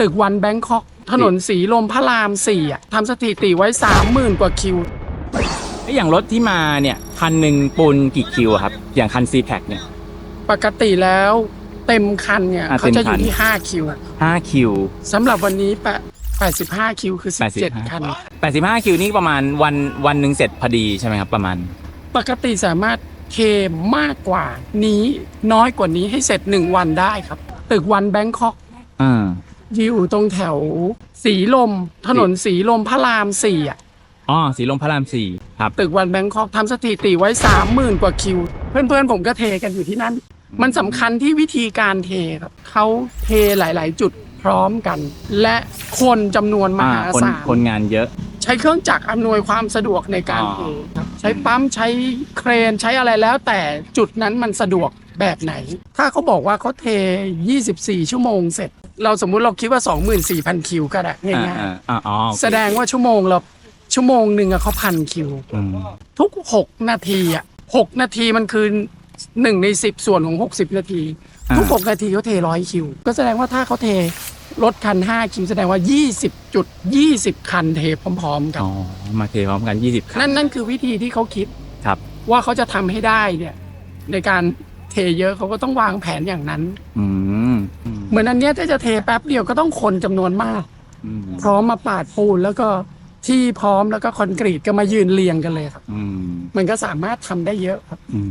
ตึกวันแบงคอก ถนนสีลมพระรามสี่อะทำสถิติไว้สามหมื่นกว่าคิว แล้วอย่างรถที่มาเนี่ยคันหนึ่งปูนกี่คิวอะครับ อย่างคัน c p a c เนี่ย ปกติแล้วเต็มคันเนี่ยอะเขาจะอเต็มคัยู่น ที่ 5 คิว5คิว สำหรับวันนี้แปะ85 คิวคือ 17คัน 85 คิวนี่ประมาณวันวันหนึ่งเสร็จพอดีใช่ไหมครับประมาณ ปกติสามารถเทมากกว่านี้น้อยกว่านี้ให้เสร็จ 1 วันได้ครับ ตึกวันแบงคอก อ่า อยู่ตรงแถว สีลม ถนนสีลมพระรามสี่อะอ๋อสีลมพระรามสี่ครับ ตึกวันแบงคอกทำสถิติไว้30,000กว่าคิว เพื่อนๆผมก็เทกันอยู่ที่นั่น มันสำคัญที่วิธีการเทครับเขาเทหลาย ๆ จุดพร้อมกัน และคนจำนวนมอ่าหาคนศาลคนงานเยอะ ใช้เครื่องจักรอำนวยความสะดวกในการอ๋อเทครับใช้ปั๊มใช้เครนใช้อะไรแล้วแต่จุดนั้นมันสะดวก แบบไหน ถ้าเขาบอกว่าเขาเท 24 ชั่วโมงเสร็จ เราสมมุติเราคิดว่า 24,000 คิวก็ได้อ่าง่ายอ่าอ่าอ๋อโอเคๆแสดงว่าชั่วโมงเราชั่วโมงหนึ่งอะเขาพันคิวอืมทุก 6 นาทีอะ6นาทีมันคือ1ใน 10 ส่วนของ 60 นาที ทุก 6 นาทีเขาเทร้อยคิว ก็แสดงว่าถ้าเขาเทรถคัน 5 คิวแสดงว่า 20จุด20 คันเทพร้อมๆกันอ๋อมาเทพร้อมกัน 20 คัน นั่นนั่นคือวิธีที่เขาคิดครับว่าเขาจะทำให้ได้เนี่ยในการ เทเยอะเขาก็ต้องวางแผนอย่างนั้นอืมอืมเหมือนอันเนี้ยถ้าจะเทแป๊บเดียวก็ต้องคนจำนวนมาก อืมพร้อมมาปาดปูนแล้วก็ที่พร้อมแล้วก็คอนกรีตก็มายืนเรียงกันเลยครับ อืมมันก็สามารถทำได้เยอะครับ อืม